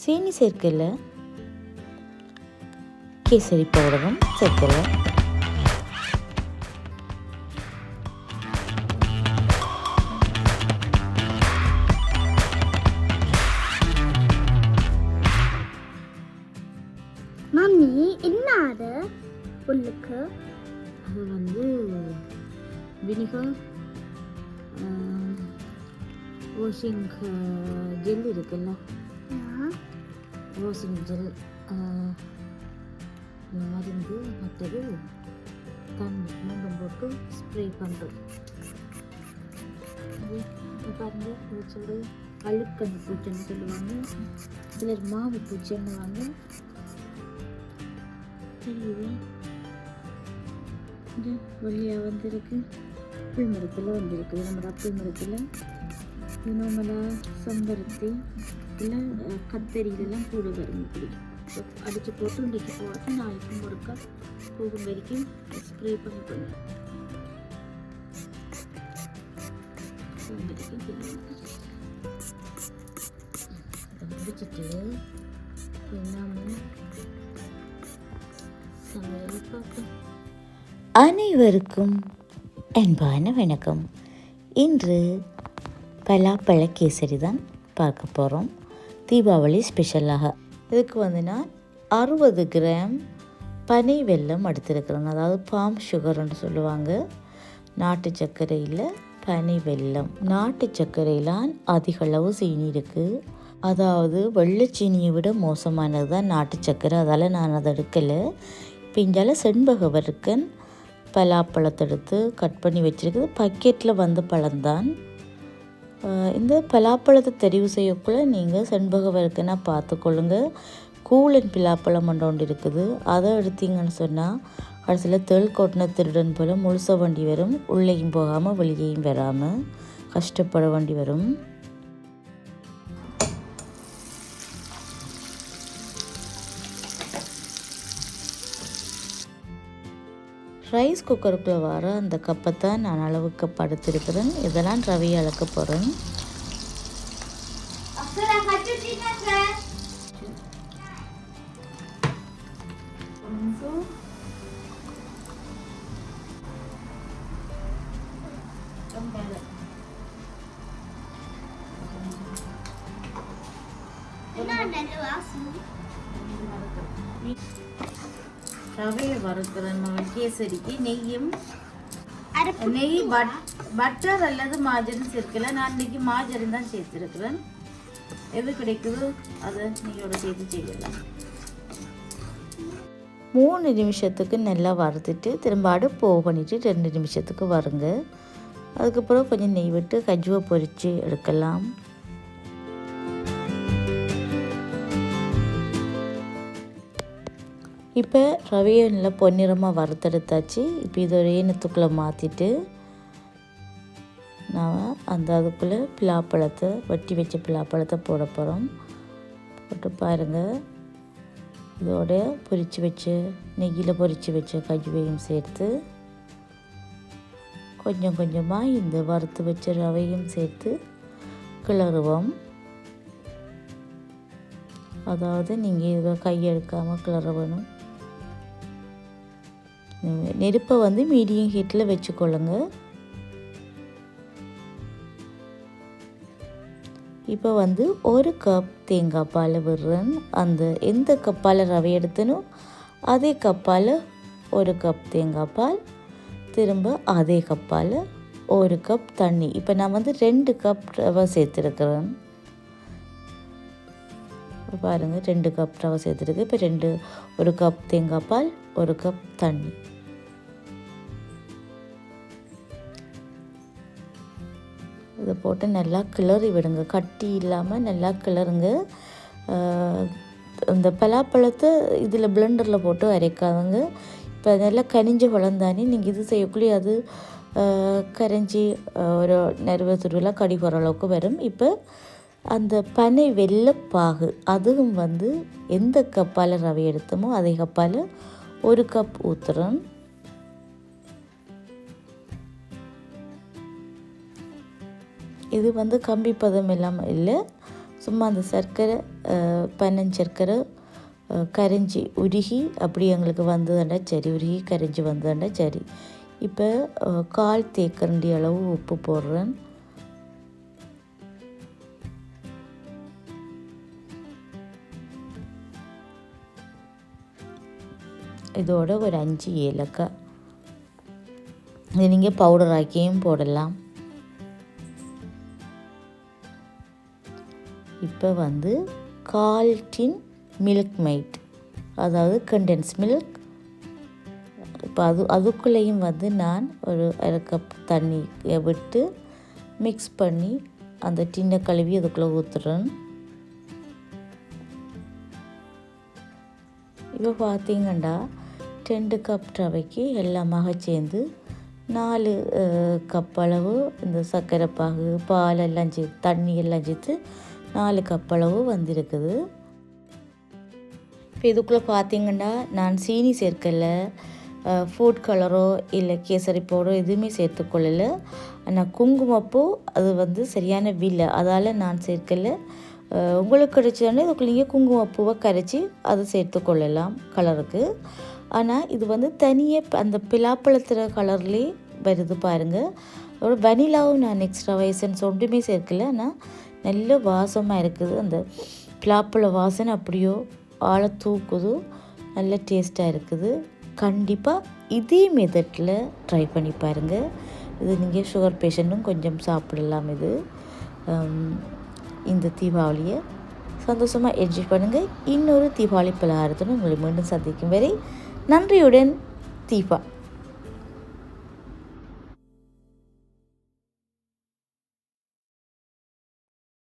சீனி சேர்க்கல. கேசரி பவுடரும் சேர்க்கல. மம்மி என்ன அது உள்ளுக்கு. அது வந்து வினிகர் வாஷிங் ஜெல் இருக்குல்ல? வாஷிங் ஜெல் இந்த மருந்து மற்றது தண்ணி மூண்டும் போட்டு ஸ்ப்ரே பண்ணுறது பாருங்க சொல்லு அழுக்கண்ணு பூச்சின்னு சொல்லுவாங்க. சிலர் மாவு பூச்சின்னுவாங்க தெரியுது? இது வழியாக வந்திருக்கு. அப்பிள் மரத்தில் வந்திருக்கு நம்ம அப்பிள் மரத்தில் இது நார்மலாக செம்பருத்தி. இல்லை கத்தரி இதெல்லாம் கூட வரும் இப்படி அடித்து போட்டு இன்றைக்கு போட்டு நாளைக்கும் ஒருக்கா போகும் வரைக்கும் ஸ்ப்ரே பண்ணி பண்ணு முடிச்சுட்டு எல்லாமே சமையல் பார்ப்போம் அனைவருக்கும் அன்பான வணக்கம். இன்று பலாப்பழ கேசரி தான் பார்க்க போகிறோம் தீபாவளி ஸ்பெஷலாக இதுக்கு வந்து நான் அறுபது கிராம் பனை வெல்லம் எடுத்திருக்கிறேன். அதாவது பாம் சுகர்னு சொல்லுவாங்க. நாட்டு சர்க்கரையில் பனை வெல்லம். நாட்டு சர்க்கரையிலாம் அதிகளவு சீனி இருக்குது அதாவது வெள்ளைச்சீனியை விட மோசமானது தான் நாட்டு சர்க்கரை. அதால் நான் அதை எடுக்கலை. இப்போ இங்கால செண்பகவருக்கன் பலாப்பழத்தை எடுத்து கட் பண்ணி வச்சுருக்குது. பக்கெட்டில் வந்த பழம்தான். இந்த பலாப்பழத்தை தெரிவு செய்யக்குள்ளே நீங்கள் செண்பகவருக்குன்னா பார்த்துக்கொள்ளுங்க. கூலன் பிலாப்பழம் ஒன்று ஒன்று இருக்குது. அதை எடுத்தீங்கன்னு சொன்னால் கடைசியில் தேள் கொட்டின திருடன் போல் முழுச வண்டி வரும். உள்ளேயும் போகாமல் வெளியேயும் வராமல் கஷ்டப்பட வேண்டி வரும். ரைஸ் குக்கருக்குள்ளே வர அந்த கப்பை தான் நான் அளவுக்கு படுத்திருக்கிறேன். இதெல்லாம் ரவையை அளக்க போகிறேன் ரவையை வறுக்கிறேன் மகன் கேசரிக்கு நெய்யும். நெய் பட் பட்டர் அல்லது மாஜரின் சேர்க்கல. நான் இன்னைக்கு மாஜரின் தான் சேர்த்துருக்கிறேன். எது கிடைக்குதோ? அதை நெய்யோட சேர்த்து செய்யலாம். மூணு நிமிஷத்துக்கு நல்லா வறுத்துட்டு திரும்ப அடுப்பு ஓ பண்ணிட்டு ரெண்டு நிமிஷத்துக்கு வருங்க. அதுக்கப்புறம் கொஞ்சம் நெய் விட்டு கஜுவை பொரித்து எடுக்கலாம். இப்போ ரவையை நல்லா பொன்னிறமாக வறுத்தெடுத்தாச்சு. இப்போ இதை ஒரு ஈனத்துக்குள்ளே மாற்றிட்டு நான் அந்த அதுக்குள்ளே பிலாப்பழத்தை வட்டி வச்ச பிலாப்பழத்தை போட போகிறோம். போட்டு பாருங்கள் இதோட பொரித்து வச்சு நெய்யில் பொரித்து வச்ச கஜுவையும் சேர்த்து கொஞ்சம் கொஞ்சமாக இந்த வறுத்து வச்ச ரவையும் சேர்த்து கிளறுவோம். அதாவது நீங்கள் இதை கையெடுக்காமல் கிளற வேணும் நெருப்பை வந்து மீடியம் ஹீட்டில் வச்சுக்கொள்ளுங்க. இப்போ வந்து ஒரு கப் தேங்காய் பால் விடுறேன். அந்த எந்த கப்பால் ரவை எடுத்தனோ அதே கப்பால் ஒரு கப் தேங்காய் பால். திரும்ப அதே கப்பால் ஒரு கப் தண்ணி. இப்போ நான் வந்து ரெண்டு கப் ரவை சேர்த்துருக்குறேன். பாருங்கள் ரெண்டு கப் ரவை சேர்த்துருக்கு. இப்போ ரெண்டு ஒரு கப் தேங்காய் பால் ஒரு கப் தண்ணி. இதை போட்டு நல்லா கிளறி விடுங்க. கட்டி இல்லாமல் நல்லா கிளறுங்க. இந்த பலாப்பழத்தை இதில் பிளெண்டரில் போட்டு அரைக்காதுங்க. இப்போ நல்லா கனிஞ்ச பழம் தானே நீங்கள் இது செய்யக்குள்ளே அது கரைஞ்சி ஒரு நெருவ துருவெல்லாம் கடி போகிற அளவுக்கு வரும். இப்போ அந்த பனை வெள்ளப்பாகு அதுவும் வந்து எந்த கப்பால் ரவை எடுத்தோமோ அதே கப்பால் ஒரு கப் ஊற்றுறோம் இது வந்து கம்பி பதம் இல்லாமல் இல்லை. சும்மா அந்த சர்க்கரை பனஞ்சர்க்கரை கரைஞ்சி உருகி அப்படி எங்களுக்கு வந்ததுண்டா சரி உருகி கரைஞ்சி வந்ததுண்டா சரி. இப்போ கால் தேக்கரண்டி அளவு உப்பு போடுறேன். இதோட ஒரு அஞ்சு ஏலக்காய். இது நீங்கள் பவுடர் ஆக்கியும் போடலாம். இப்போ வந்து கால் டின் மில்க் மைட் அதாவது கண்டென்ஸ் மில்க் இப்போ அது அதுக்குள்ளேயும் வந்து நான் ஒரு அரை கப் தண்ணி விட்டு மிக்ஸ் பண்ணி அந்த டின்னை கழுவி அதுக்குள்ளே ஊற்றுறேன் இப்போ பார்த்தீங்கன்னா ரெண்டு கப் ரவைக்கு எல்லாமாக சேர்ந்து நாலு கப் அளவு இந்த சர்க்கரை பாகு பால் எல்லாம் சேர்த்து தண்ணி எல்லாம் சேர்த்து நாலு கப் அளவு வந்திருக்குது. இப்போ இதுக்குள்ளே பார்த்தீங்கன்னா நான் சீனி சேர்க்கல ஃபுட் கலரோ இல்லை கேசரி பவுடரோ எதுவுமே சேர்த்துக்கொள்ளலை ஆனால் குங்குமப்பூ அது வந்து சரியான வில்லை. அதால் நான் சேர்க்கல. உங்களுக்கு கிடைச்சதுன்னா இதுக்குள்ளே நீங்கள் குங்குமப்பூவை கரைச்சி அதை சேர்த்துக்கொள்ளலாம் கலருக்கு ஆனால் இது வந்து தனியாக அந்த பிலாப்பழத்தில் கலர்லேயே வருது பாருங்கள் ஒரு வனிலாவும் நான் எக்ஸ்ட்ரா எசன்ஸ் ஒன்றுமே சேர்க்கல. ஆனால் நல்ல வாசமாக இருக்குது. அந்த பிலாப்பழ வாசனை அப்படியோ ஆளை தூக்குது நல்ல டேஸ்ட்டாக இருக்குது. கண்டிப்பாக இதே மெதட்டில் ட்ரை பண்ணி பாருங்கள் இது நீங்கள் சுகர் பேஷண்ட்டும் கொஞ்சம் சாப்பிடலாம் இது. இந்த தீபாவளியை சந்தோஷமாக என்ஜாய் பண்ணுங்கள் இன்னொரு தீபாவளி பலகாரத்துடன் உங்களை மீண்டும் சந்திக்கும் வரை நன்றியுடன் தீபா.